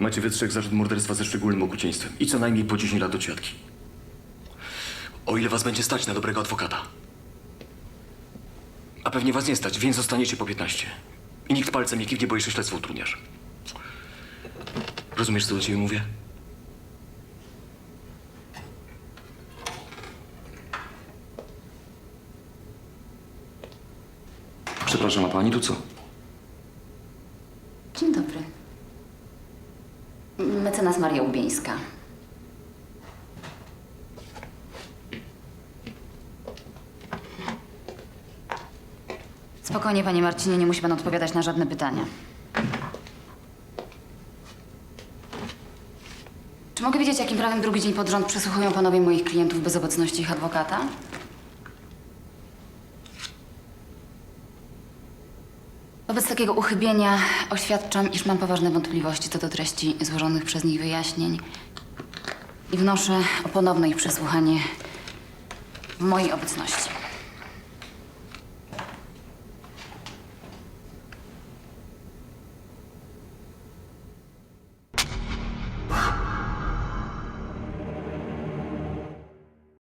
Macie we trzech zarzut morderstwa ze szczególnym okrucieństwem i co najmniej po 10 lat od siatki. O ile was będzie stać na dobrego adwokata. A pewnie was nie stać, więc zostaniecie po 15. I nikt palcem nie kiwnie, bo jeszcze śledztwo utrudniasz. Rozumiesz, co do ciebie mówię? Przepraszam, a pani tu co? Dzień dobry. Mecenas Maria Łubieńska. Spokojnie, panie Marcinie, nie musi pan odpowiadać na żadne pytania. Czy mogę wiedzieć, jakim prawem drugi dzień pod rząd przesłuchują panowie moich klientów bez obecności ich adwokata? Wobec takiego uchybienia oświadczam, iż mam poważne wątpliwości co do treści złożonych przez nich wyjaśnień i wnoszę o ponowne ich przesłuchanie w mojej obecności.